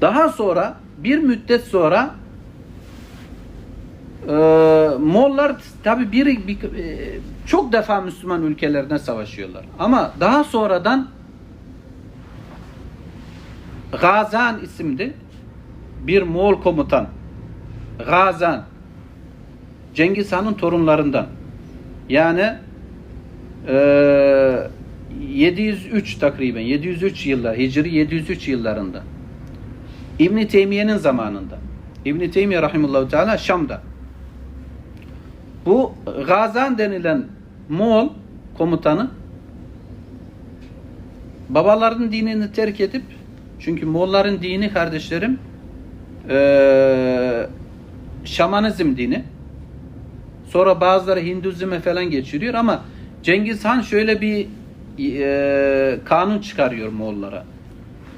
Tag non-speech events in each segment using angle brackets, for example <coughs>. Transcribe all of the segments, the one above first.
Daha sonra bir müddet sonra e, Moğollar tabi bir, bir e, çok defa Müslüman ülkelerine savaşıyorlar. Ama daha sonradan Gazan isimli bir Moğol komutan Gazan Cengiz Han'ın torunlarından yani e, 703 takriben 703 yıllar Hicri 703 yıllarında İbn Teymiye'nin zamanında İbn Teymiye rahimehullah teala Şam'da bu Gazan denilen Moğol komutanı babaların dinini terk edip çünkü Moğolların dini kardeşlerim eee şamanizm dini sonra bazıları Hinduizm'e falan geçiriyor ama Cengiz Han şöyle bir eee, kanun çıkarıyor Moğollara.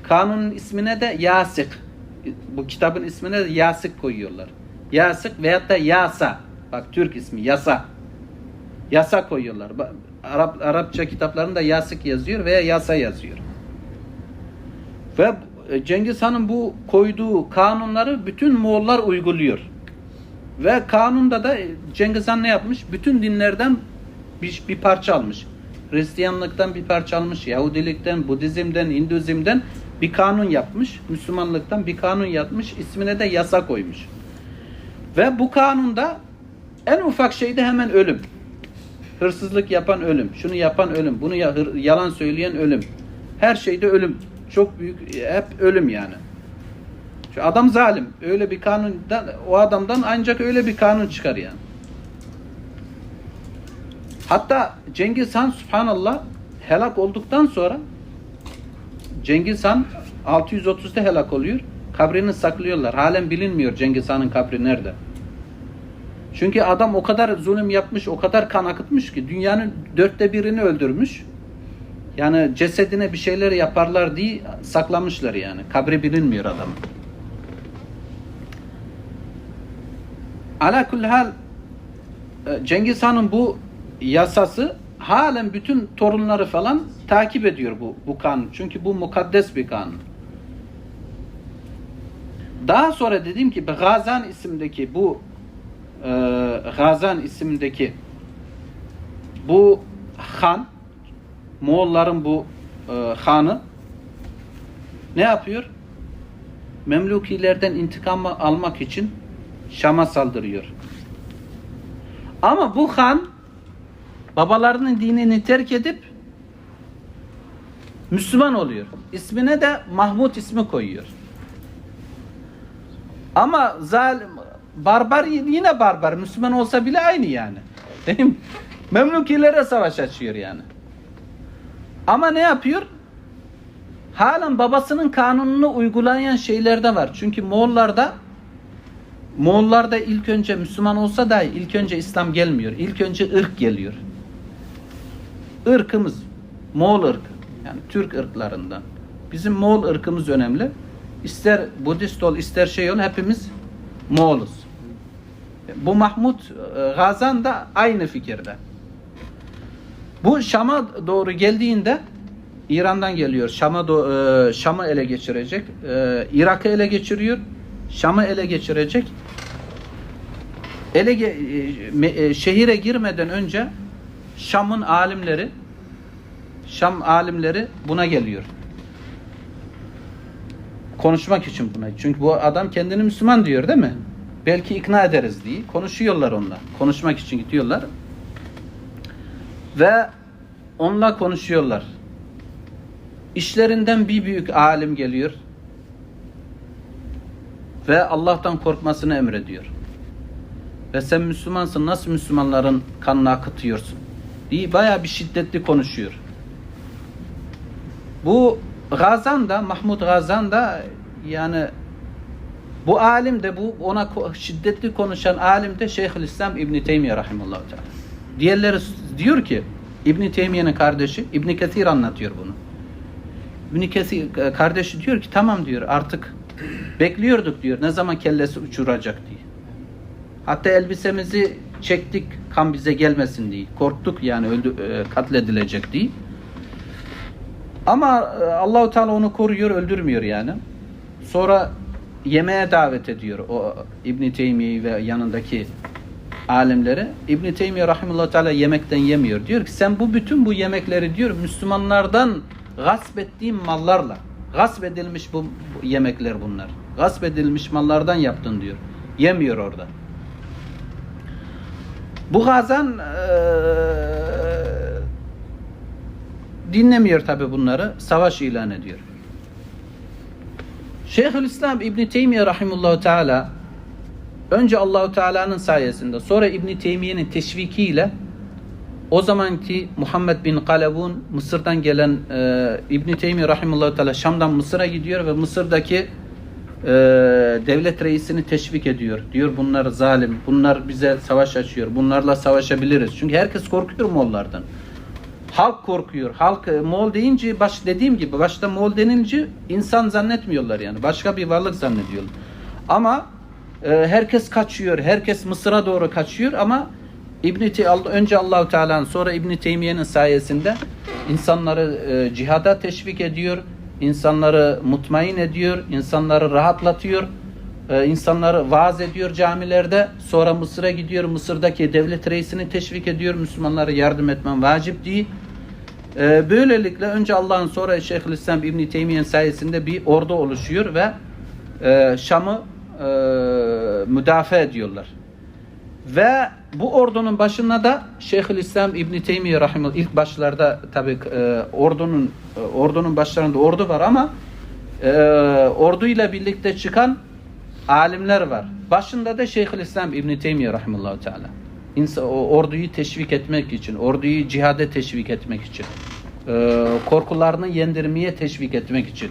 Kanunun ismine de Yasık. Bu kitabın ismine Yasık koyuyorlar. Yasık veyahut da Yasa. Bak Türk ismi Yasa. Yasa koyuyorlar. Arap Arapça kitaplarında Yasık yazıyor veya Yasa yazıyor. Ve e, Cengiz Han'ın bu koyduğu kanunları bütün Moğollar uyguluyor. Ve kanunda da e, Cengiz Han ne yapmış? Bütün dinlerden bir, bir parça almış. Hristiyanlıktan bir parça almış, Yahudilikten, Budizm'den, Hinduizm'den bir kanun yapmış. Müslümanlıktan bir kanun yapmış. ismine de yasa koymuş. Ve bu kanunda en ufak şeyde hemen ölüm. Hırsızlık yapan ölüm, şunu yapan ölüm, bunu yalan söyleyen ölüm. Her şeyde ölüm. Çok büyük, hep ölüm yani. Şu adam zalim. Öyle bir kanundan, o adamdan ancak öyle bir kanun çıkar yani. Hatta Cengiz Han subhanallah helak olduktan sonra Cengiz Han 630'da helak oluyor. Kabrini saklıyorlar. Halen bilinmiyor Cengiz Han'ın kabri nerede. Çünkü adam o kadar zulüm yapmış, o kadar kan akıtmış ki dünyanın dörtte birini öldürmüş. Yani cesedine bir şeyler yaparlar diye saklamışlar yani. Kabri bilinmiyor adamın. Ala hal e, Cengiz Han'ın bu yasası halen bütün torunları falan takip ediyor bu, bu kanun. Çünkü bu mukaddes bir kanun. Daha sonra dediğim gibi Gazan isimdeki bu e, Gazan isimdeki bu han Moğolların bu e, hanı ne yapıyor? Memlukilerden intikam almak için Şam'a saldırıyor. Ama bu han babalarının dinini terk edip Müslüman oluyor. İsmine de Mahmud ismi koyuyor. Ama zalim, barbar yine barbar. Müslüman olsa bile aynı yani. <laughs> Değil mi? Memlukilere savaş açıyor yani. Ama ne yapıyor? Halen babasının kanununu uygulayan şeyler de var. Çünkü Moğollarda Moğollarda ilk önce Müslüman olsa da ilk önce İslam gelmiyor. İlk önce ırk geliyor. Irkımız Moğol ırkı. Yani Türk ırklarından. Bizim Moğol ırkımız önemli. İster Budist ol, ister şey ol hepimiz Moğoluz. Bu Mahmud e, Gazan da aynı fikirde. Bu Şam'a doğru geldiğinde İran'dan geliyor. Şam'a e, Şam'ı ele geçirecek. E, Irak'ı ele geçiriyor. Şam'ı ele geçirecek. Ele şehire girmeden önce Şam'ın alimleri Şam alimleri buna geliyor. Konuşmak için buna. Çünkü bu adam kendini Müslüman diyor değil mi? Belki ikna ederiz diye. Konuşuyorlar onunla. Konuşmak için gidiyorlar. Ve onunla konuşuyorlar. İşlerinden bir büyük alim geliyor. Ve Allah'tan korkmasını emrediyor. Ve sen Müslümansın nasıl Müslümanların kanını akıtıyorsun? Diye bayağı bir şiddetli konuşuyor. Bu Gazan da Mahmud Gazan da yani bu alim de bu ona şiddetli konuşan alim de Şeyhülislam İbn Teymiyye rahimehullah teala. Diğerleri diyor ki İbn Teymiyye'nin kardeşi İbn Kesir anlatıyor bunu. İbn Kesir e, kardeşi diyor ki tamam diyor artık bekliyorduk diyor ne zaman kellesi uçuracak diye. Hatta elbisemizi çektik kan bize gelmesin diye. Korktuk yani öldü, e, katledilecek diye. Ama e, Allahu Teala onu koruyor, öldürmüyor yani. Sonra yemeğe davet ediyor o İbn Teymiye ve yanındaki alimleri. İbn Teymiye rahimehullah teala yemekten yemiyor. Diyor ki sen bu bütün bu yemekleri diyor Müslümanlardan gasp ettiğin mallarla gasp edilmiş bu, bu yemekler bunlar. Gasp edilmiş mallardan yaptın diyor. Yemiyor orada. Bu Gazan eee, dinlemiyor tabi bunları. Savaş ilan ediyor. Şeyhülislam İbn Teymiye rahimehullah teala önce Allahu Teala'nın sayesinde sonra İbn Teymiye'nin teşvikiyle o zamanki Muhammed bin Kalebun Mısır'dan gelen e, İbn Teymiye rahimehullah teala Şam'dan Mısır'a gidiyor ve Mısır'daki e, devlet reisini teşvik ediyor. Diyor bunlar zalim, bunlar bize savaş açıyor, bunlarla savaşabiliriz. Çünkü herkes korkuyor Moğollardan. Halk korkuyor. Halk e, Moğol deyince baş dediğim gibi başta Moğol denince insan zannetmiyorlar yani. Başka bir varlık zannediyorlar. Ama e, herkes kaçıyor. Herkes Mısır'a doğru kaçıyor ama İbn önce Allahu Teala'nın sonra İbn Teymiye'nin sayesinde insanları e, cihada teşvik ediyor. İnsanları mutmain ediyor, insanları rahatlatıyor. e, insanları vaaz ediyor camilerde. Sonra Mısır'a gidiyor. Mısır'daki devlet reisini teşvik ediyor. Müslümanlara yardım etmen vacip değil. Ee, böylelikle önce Allah'ın sonra Şeyhülislam İbn Teymiye'nin sayesinde bir ordu oluşuyor ve e, Şam'ı e, müdafaa ediyorlar. Ve bu ordunun başında da Şeyhülislam İbn Teymiye rahimehullah ilk başlarda tabi ordunun e, ordunun başlarında ordu var ama e, orduyla birlikte çıkan alimler var. Başında da Şeyhülislam İbn Teymiye rahimehullah teala. İnsan, orduyu teşvik etmek için, orduyu cihade teşvik etmek için, e, korkularını yendirmeye teşvik etmek için.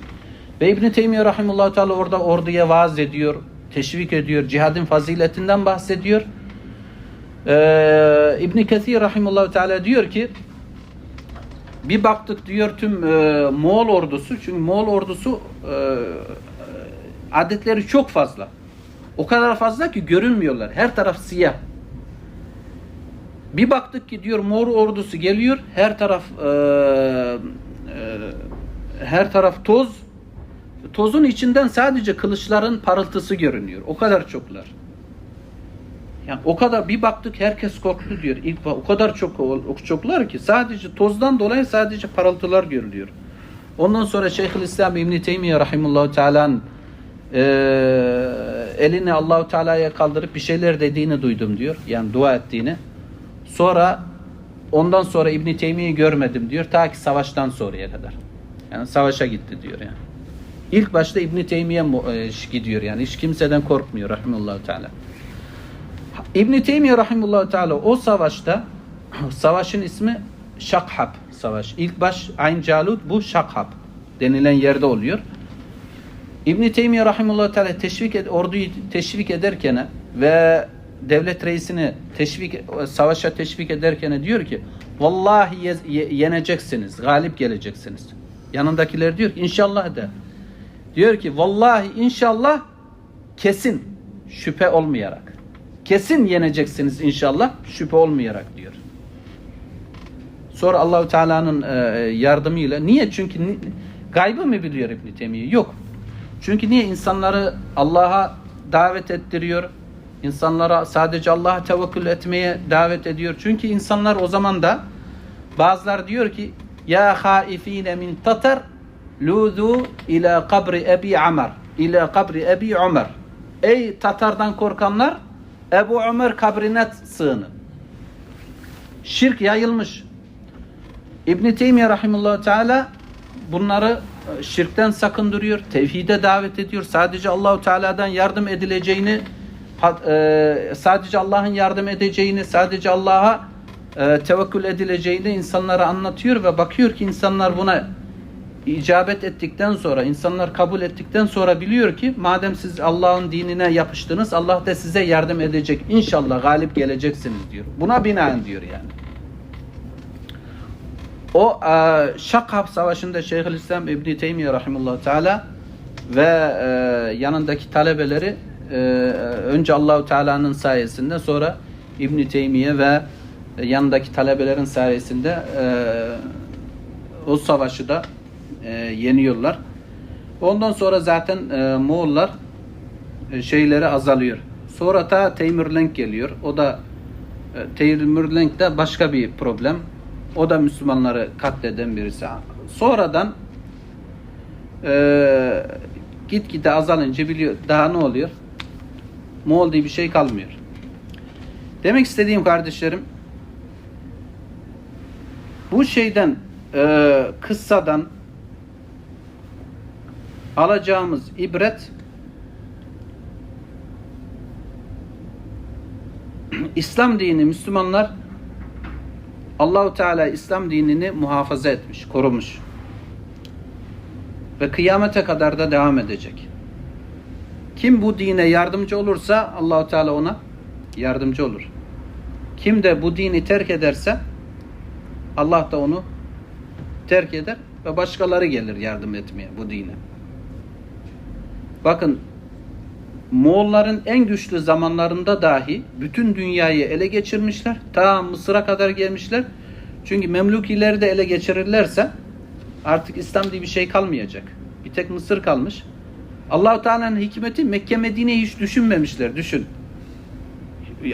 Ve İbn Teymiye rahimehullah teala orada orduya vaaz ediyor, teşvik ediyor, cihadın faziletinden bahsediyor. Ee, İbn Kesir rahimehullah teala diyor ki bir baktık diyor tüm e, Moğol ordusu çünkü Moğol ordusu e, adetleri çok fazla. O kadar fazla ki görünmüyorlar. Her taraf siyah. Bir baktık ki diyor Moğol ordusu geliyor. Her taraf e, e, her taraf toz. Tozun içinden sadece kılıçların parıltısı görünüyor. O kadar çoklar. Yani o kadar bir baktık herkes korktu diyor. İlk o kadar çok çoklar ki sadece tozdan dolayı sadece parıltılar görülüyor. Ondan sonra Şeyhülislam İbn Teymiyye rahimehullah teala'nın e, elini Allahu Teala'ya kaldırıp bir şeyler dediğini duydum diyor. Yani dua ettiğini. Sonra ondan sonra İbn Teymiye'yi görmedim diyor ta ki savaştan sonraya kadar. Yani savaşa gitti diyor yani. İlk başta İbn Teymiye e, gidiyor yani hiç kimseden korkmuyor rahimehullah teala. İbn Teymiye rahimehullah teala o savaşta <clears throat> savaşın ismi Şakhab savaş. İlk baş Ayn Calut bu Şakhab denilen yerde oluyor. İbn Teymiye rahimehullah teala teşvik ed orduyu teşvik ederken ve devlet reisini teşvik savaşa teşvik ederken diyor ki vallahi ye, yeneceksiniz, galip geleceksiniz. Yanındakiler diyor ki inşallah de. Diyor ki vallahi inşallah kesin şüphe olmayarak. Kesin yeneceksiniz inşallah şüphe olmayarak diyor. Sonra Allahu Teala'nın e, yardımıyla niye? Çünkü gaybı mı biliyor İbn Teymiye? Yok. Çünkü niye insanları Allah'a davet ettiriyor? İnsanlara sadece Allah'a tevekkül etmeye davet ediyor. Çünkü insanlar o zaman da bazılar diyor ki ya haifine min tatar luzu ila kabri Ebi Amr ila kabri Ebi Ömer. Ey Tatar'dan korkanlar Ebu Ömer kabrine sığının. Şirk yayılmış. İbn Teymiye rahimehullah teala bunları şirkten sakındırıyor, tevhide davet ediyor. Sadece Allahu Teala'dan yardım edileceğini, sadece Allah'ın yardım edeceğini, sadece Allah'a tevekkül edileceğini insanlara anlatıyor ve bakıyor ki insanlar buna icabet ettikten sonra, insanlar kabul ettikten sonra biliyor ki madem siz Allah'ın dinine yapıştınız, Allah da size yardım edecek. İnşallah galip geleceksiniz diyor. Buna binaen diyor yani. O e, Şakhab Savaşı'nda Şeyhülislam İbn Teymiye rahimehullah teala ve e, yanındaki talebeleri e, önce Allahu Teala'nın sayesinde sonra İbn Teymiye ve yanındaki talebelerin sayesinde e, o savaşı da e, yeniyorlar. Ondan sonra zaten e, Moğollar e, şeyleri azalıyor. Sonra ta Teymürlenk geliyor. O da e, Teymürlenk de başka bir problem. O da Müslümanları katleden birisi. Sonradan e, gitgide azalınca biliyor. Daha ne oluyor? Moğol diye bir şey kalmıyor. Demek istediğim kardeşlerim bu şeyden e, kıssadan alacağımız ibret <clears throat> İslam dini Müslümanlar Allahu Teala İslam dinini muhafaza etmiş, korumuş. Ve kıyamete kadar da devam edecek. Kim bu dine yardımcı olursa Allahu Teala ona yardımcı olur. Kim de bu dini terk ederse Allah da onu terk eder ve başkaları gelir yardım etmeye bu dine. Bakın Moğolların en güçlü zamanlarında dahi bütün dünyayı ele geçirmişler. Ta Mısır'a kadar gelmişler. Çünkü Memlukileri de ele geçirirlerse artık İslam diye bir şey kalmayacak. Bir tek Mısır kalmış. Allahu Teala'nın hikmeti Mekke Medine'yi hiç düşünmemişler. Düşün.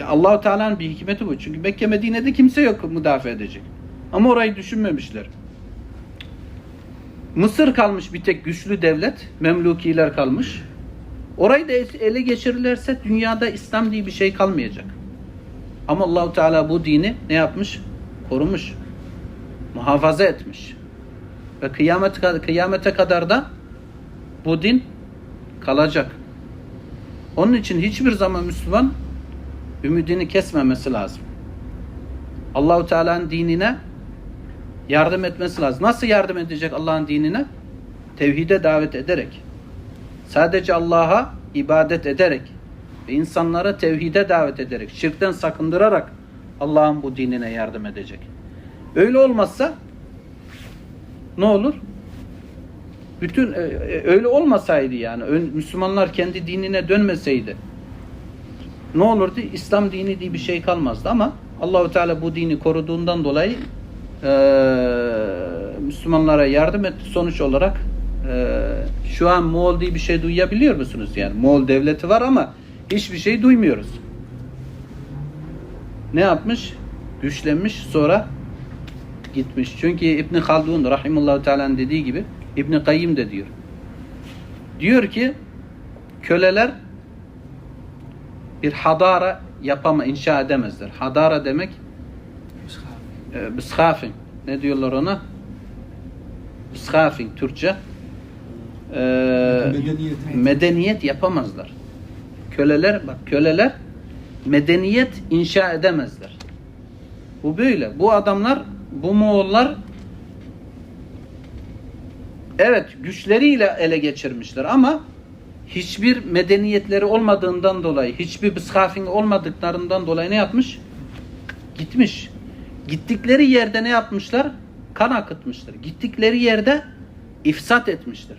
Allahu Teala'nın bir hikmeti bu. Çünkü Mekke Medine'de kimse yok müdafaa edecek. Ama orayı düşünmemişler. Mısır kalmış bir tek güçlü devlet. Memlukiler kalmış. Orayı da ele geçirirlerse dünyada İslam diye bir şey kalmayacak. Ama Allahu Teala bu dini ne yapmış? Korumuş. Muhafaza etmiş. Ve kıyamet, kıyamete kadar da bu din kalacak. Onun için hiçbir zaman Müslüman ümidini kesmemesi lazım. Allahu Teala'nın dinine yardım etmesi lazım. Nasıl yardım edecek Allah'ın dinine? Tevhide davet ederek. Sadece Allah'a ibadet ederek ve insanlara tevhide davet ederek, şirkten sakındırarak Allah'ın bu dinine yardım edecek. Öyle olmazsa ne olur? Bütün öyle olmasaydı yani Müslümanlar kendi dinine dönmeseydi ne olurdu? İslam dini diye bir şey kalmazdı ama Allahu Teala bu dini koruduğundan dolayı e, Müslümanlara yardım etti. Sonuç olarak e, şu an Moğol diye bir şey duyabiliyor musunuz? Yani Moğol devleti var ama hiçbir şey duymuyoruz. Ne yapmış? Güçlenmiş sonra gitmiş. Çünkü İbn Haldun rahimullahu teala'nın dediği gibi İbn Kayyim de diyor. Diyor ki köleler bir hadara yapama inşa edemezler. Hadara demek e. Ne diyorlar ona? Bishafin Türkçe. E, Medeniyet. medeniyet yapamazlar. Köleler bak köleler medeniyet inşa edemezler. Bu böyle. Bu adamlar bu Moğollar evet güçleriyle ele geçirmişler ama hiçbir medeniyetleri olmadığından dolayı, hiçbir bıskafin olmadıklarından dolayı ne yapmış? Gitmiş. Gittikleri yerde ne yapmışlar? Kan akıtmışlar. Gittikleri yerde ifsat etmiştir.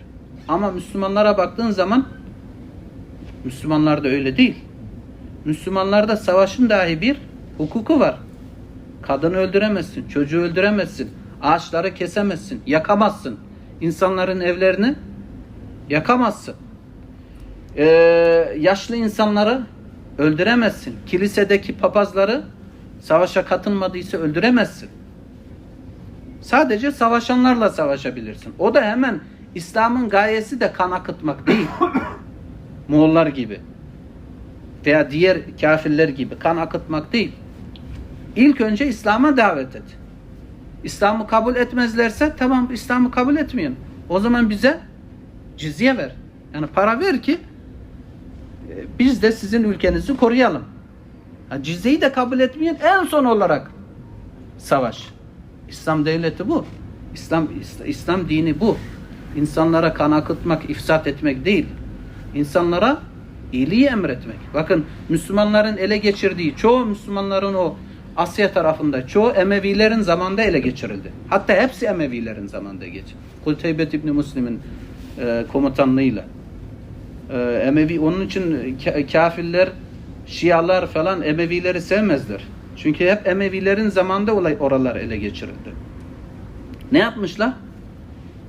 Ama Müslümanlara baktığın zaman Müslümanlarda öyle değil. Müslümanlarda savaşın dahi bir hukuku var. Kadını öldüremezsin, çocuğu öldüremezsin, ağaçları kesemezsin, yakamazsın. İnsanların evlerini yakamazsın. Ee, yaşlı insanları öldüremezsin. Kilisedeki papazları savaşa katılmadıysa öldüremezsin. Sadece savaşanlarla savaşabilirsin. O da hemen İslam'ın gayesi de kan akıtmak değil. <coughs> Moğollar gibi. Veya diğer kafirler gibi kan akıtmak değil. İlk önce İslam'a davet et. İslam'ı kabul etmezlerse tamam İslam'ı kabul etmeyin. O zaman bize cizye ver. Yani para ver ki e, biz de sizin ülkenizi koruyalım. Cizyeyi de kabul etmeyin en son olarak savaş. İslam devleti bu. İslam İslam dini bu. İnsanlara kan akıtmak, ifsat etmek değil. İnsanlara iyiliği emretmek. Bakın Müslümanların ele geçirdiği çoğu Müslümanların o Asya tarafında çoğu Emevilerin zamanında ele geçirildi. Hatta hepsi Emevilerin zamanında geç. Kuteybet İbni Müslim'in e, komutanlığıyla. E, Emevi onun için kafirler, Şialar falan Emevileri sevmezler. Çünkü hep Emevilerin zamanında olay oralar ele geçirildi. Ne yapmışlar?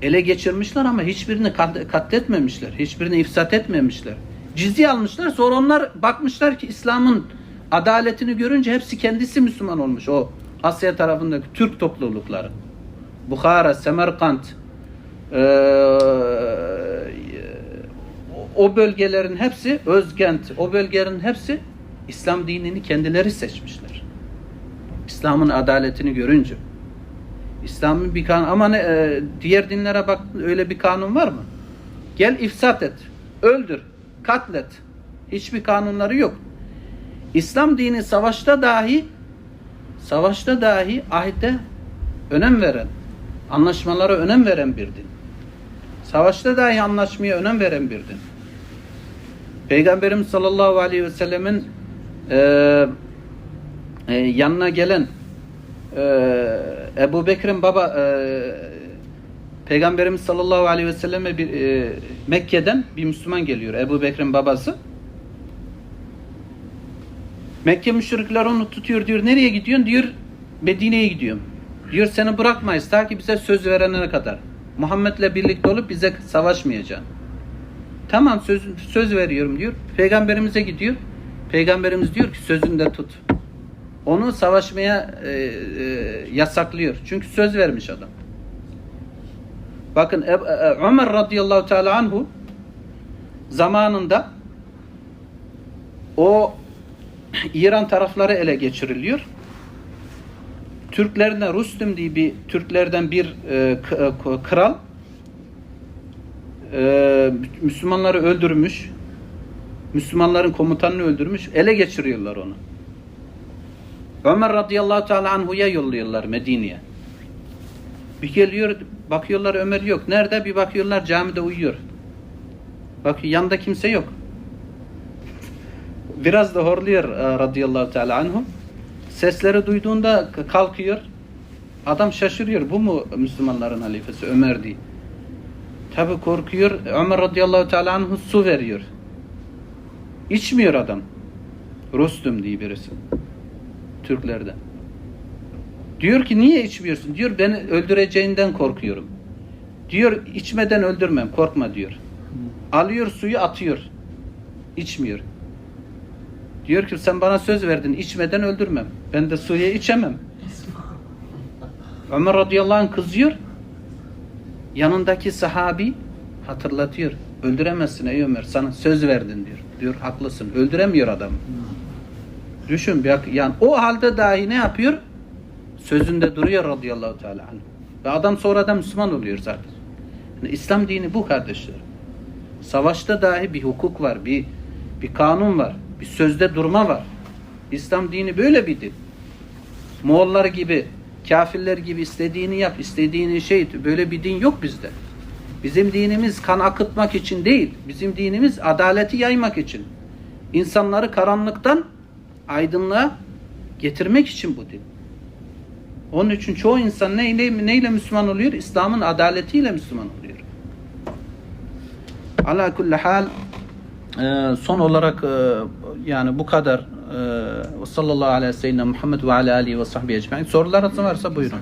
ele geçirmişler ama hiçbirini kat- katletmemişler. Hiçbirini ifsat etmemişler. Cizye almışlar. Sonra onlar bakmışlar ki İslam'ın adaletini görünce hepsi kendisi Müslüman olmuş. O Asya tarafındaki Türk toplulukları. Bukhara, Semerkant, eee, o bölgelerin hepsi, Özkent, o bölgelerin hepsi İslam dinini kendileri seçmişler. İslam'ın adaletini görünce. İslam'ın bir kanun ama ne, e, diğer dinlere bak öyle bir kanun var mı? Gel ifsat et, öldür, katlet. Hiçbir kanunları yok. İslam dini savaşta dahi savaşta dahi ahde önem veren, anlaşmalara önem veren bir din. Savaşta dahi anlaşmaya önem veren bir din. Peygamberimiz sallallahu aleyhi ve sellemin e, e, yanına gelen e, Ebu Bekir'in baba e, Peygamberimiz sallallahu aleyhi ve selleme bir e, Mekke'den bir Müslüman geliyor. Ebu Bekir'in babası. Mekke müşrikler onu tutuyor diyor. Nereye gidiyorsun? Diyor Medine'ye gidiyorum. Diyor seni bırakmayız ta ki bize söz verene kadar. Muhammed'le birlikte olup bize savaşmayacaksın. Tamam söz, söz veriyorum diyor. Peygamberimize gidiyor. Peygamberimiz diyor ki sözünde tut. Onu savaşmaya e, e, yasaklıyor. Çünkü söz vermiş adam. Bakın e, Ömer radıyallahu teala anhu zamanında o İran tarafları ele geçiriliyor. Türklerden Rüstem diye bir Türklerden bir e, e, kral e, Müslümanları öldürmüş. Müslümanların komutanını öldürmüş. Ele geçiriyorlar onu. Ömer radıyallahu teala anhu'ya yolluyorlar Medine'ye. Bir geliyor bakıyorlar Ömer yok. Nerede? Bir bakıyorlar camide uyuyor. Bak yanında kimse yok. Biraz da horluyor e, radıyallahu teala anhu. Sesleri duyduğunda kalkıyor. Adam şaşırıyor. Bu mu Müslümanların halifesi Ömer diye. Tabi korkuyor. Ömer radıyallahu teala anhu su veriyor. İçmiyor adam. Rostum diye birisi. Türklerden. Diyor ki niye içmiyorsun? Diyor beni öldüreceğinden korkuyorum. Diyor içmeden öldürmem korkma diyor. Alıyor suyu atıyor. İçmiyor. Diyor ki sen bana söz verdin içmeden öldürmem. Ben de suyu içemem. <laughs> Ömer radıyallahu anh kızıyor. Yanındaki sahabi hatırlatıyor. Öldüremezsin ey Ömer sana söz verdin diyor. Diyor haklısın. Öldüremiyor adam. Düşün bir yani o halde dahi ne yapıyor? Sözünde duruyor radıyallahu teala anh. Ve adam sonradan Müslüman oluyor zaten. Yani İslam dini bu kardeşler. Savaşta dahi bir hukuk var, bir bir kanun var, bir sözde durma var. İslam dini böyle bir din. Moğollar gibi, kafirler gibi istediğini yap, istediğini şey, böyle bir din yok bizde. Bizim dinimiz kan akıtmak için değil, bizim dinimiz adaleti yaymak için. İnsanları karanlıktan aydınlığa getirmek için bu din. Onun için çoğu insan neyle, neyle Müslüman oluyor? İslam'ın adaletiyle Müslüman oluyor. Ala kulli hal e, son olarak e, yani bu kadar e, sallallahu aleyhi ve sellem Muhammed ve ala alihi ve sahbihi ecmaîn. Sorularınız varsa buyurun.